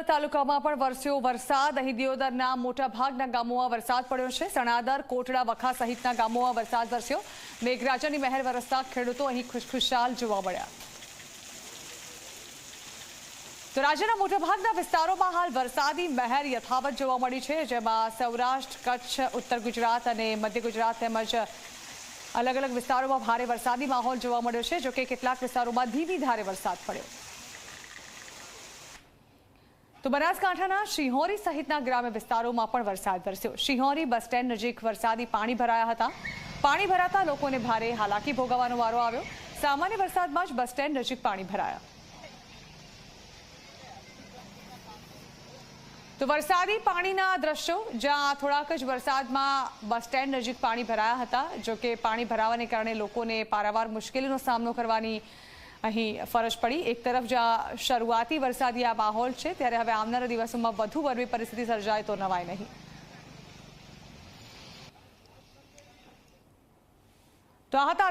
દિયોદર તાલુકામાં પણ વરસ્યો વરસાદ. અહીં દિયોદરના મોટાભાગના ગામોમાં વરસાદ પડ્યો છે. સણાદર, કોટડા વખા સહિતના ગામોમાં વરસાદ વરસ્યો. મેઘરાજાની મહેર વરસતા ખેડૂતો અહીં ખુશખુશાલ જોવા મળ્યા. તો રાજ્યના મોટાભાગના વિસ્તારોમાં હાલ વરસાદી મહેર યથાવત જોવા મળી છે, જેમાં સૌરાષ્ટ્ર, કચ્છ, ઉત્તર ગુજરાત અને મધ્ય ગુજરાત તેમજ અલગ અલગ વિસ્તારોમાં ભારે વરસાદી માહોલ જોવા મળ્યો છે, જોકે કેટલાક વિસ્તારોમાં ધીમી ધારે વરસાદ પડ્યો. તો બનાસકાંઠાના શિહોરી સહિતના ગ્રામ્ય વિસ્તારોમાં પણ વરસાદ વરસ્યો. શિહોરી બસ સ્ટેન્ડ નજીક વરસાદી પાણી ભરાયા હતા. પાણી ભરાતા લોકોને ભારે હાલાકી ભોગવવાનો વારો આવ્યો. સામાન્ય વરસાદમાં જ બસ સ્ટેન્ડ નજીક પાણી ભરાયા. તો વરસાદી પાણીના દ્રશ્યો, જ્યાં થોડાક જ વરસાદમાં બસ સ્ટેન્ડ નજીક પાણી ભરાયા હતા, જોકે પાણી ભરાવાને કારણે લોકોને પારાવાર મુશ્કેલીનો સામનો કરવાની અહીં ફરજ પડી. એક તરફ જ્યાં શરૂઆતી વરસાદી આ માહોલ છે, ત્યારે હવે આવનારા દિવસોમાં વધુ વરવી પરિસ્થિતિ સર્જાય તો નવાય નહીં. તો આ હતા